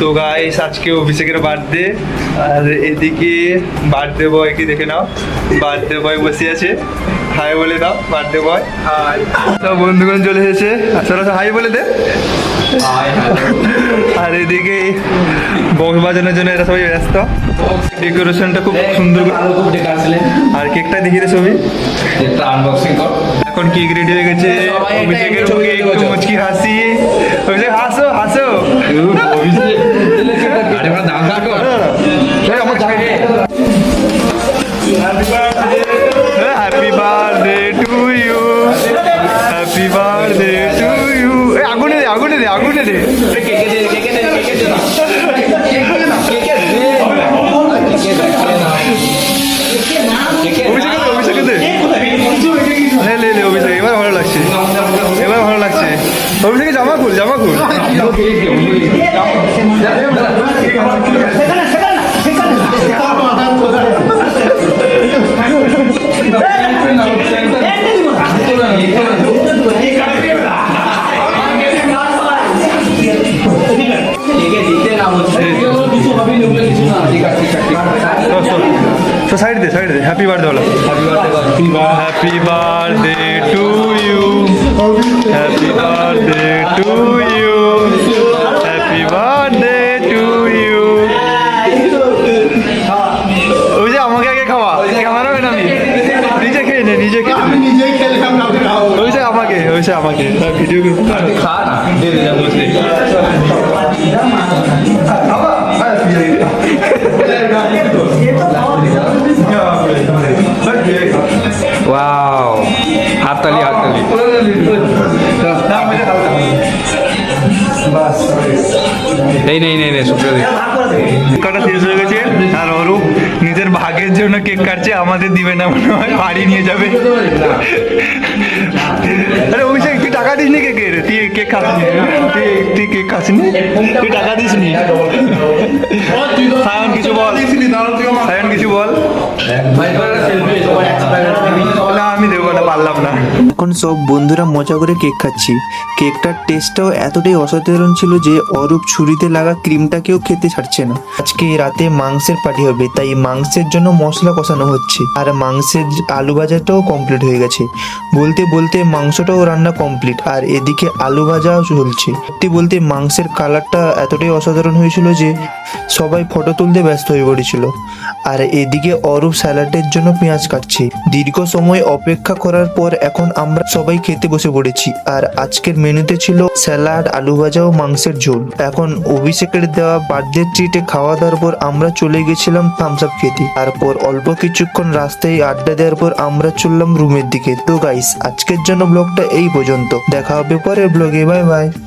তো গাইস আজকে অভিষেকের বার্থডে আর এদিকে বার্থডে বয়কে দেখে নাও। বার্থডে বয় বসে আছে। হাই বলে দাও বার্থডে বয় হাই সব বন্ধুগণ চলে এসেছে। আসলে হাই বলে দে। আর এদিকে বক্স বাজানোর জন্য এরা সবাই ব্যস্ত। ডেকোরেশনটা খুব সুন্দর করে- আরও কেকটা দেখিয়ে দে ছবি। একটা আনবক্সিং কর। এখন কেক রেডি হয়ে গেছে। অভিষেকের মুখে একটু। মুচকি হাসি। অভিষেক হাসো হাসো। লে দে, আগুনে দে। এবার ভালো লাগছে। এবার ভালো লাগছে। অভিষেকে জামা খুল জামা খুল। তো সাইড দে সাইড দে হ্যাপি বার্থডে বলো। Happy birthday to you happy birthday to you happy birthday to you ওই যে আমাকে আগে খাওয়া। ক্যামেরাম্যান আমি? নিজে খেয়ে নে নিজে খেয়ে নে। নিজেই খেলতাম না ওই যে আমাকে ওই যে আমাকে। ভিডিও খা না দে দে বলছে এই নেই নেই নেই, সুপ্রিয় কাটা শেষ হয়ে গেছে? আর অরূপ, নিজের ভাগের জন্য কেক কাটছে, আমাদের দিবে না মনে হয়, বাড়ি নিয়ে যাবে। আরে অভিষেক, তুই টাকা দিস নি কেকের তুই কেক খাসনি? তুই কেক খাসনি? তুই টাকা দিস নি সায়ন, কিছু বল। সায়ন, কিছু বল না আমি দেবো না পারলাম না এখন সব বন্ধুরা মজা করে কেক খাচ্ছি। কেকটার টেস্টটাও এতটাই অসাধারণ ছিল যে অরূপ ছুরিতে লাগা ক্রিমটাকেও খেতে ছাড়ছে না। আজকে রাতে মাংসের পার্টি হবে, তাই মাংসের জন্য মশলা কষানো হচ্ছে। আর মাংসের আলু ভাজাটাও কমপ্লিট হয়ে গেছে। বলতে বলতে মাংসটাও রান্না কমপ্লিট আর এদিকে আলু ভাজাও চলছে। সত্যি বলতে মাংসের কালারটা এতটাই অসাধারণ হয়েছিল যে সবাই ফটো তুলতে ব্যস্ত হয়ে পড়েছিল। আর এদিকে অরূপ স্যালাডের জন্য পেঁয়াজ কাটছে। দীর্ঘ সময় অপেক্ষা করার পর এখন আমরা সবাই খেতে বসে পড়েছি। আর আজকের মেনুতে ছিল স্যালাড, আলু ভাজা ও মাংসের ঝোল। এখন অভিষেকের দেওয়া বার্থডে ট্রিটে খাওয়া দাওয়ার পর আমরা চলে গেছিলাম থামস আপ খেতে। তারপর অল্প কিছুক্ষণ রাস্তায় আড্ডা দেওয়ার পর আমরা চললাম রুমের দিকে। তো গাইস আজকের জন্য ব্লগটা এই পর্যন্ত। দেখা হবে পরের ব্লগে বাই বাই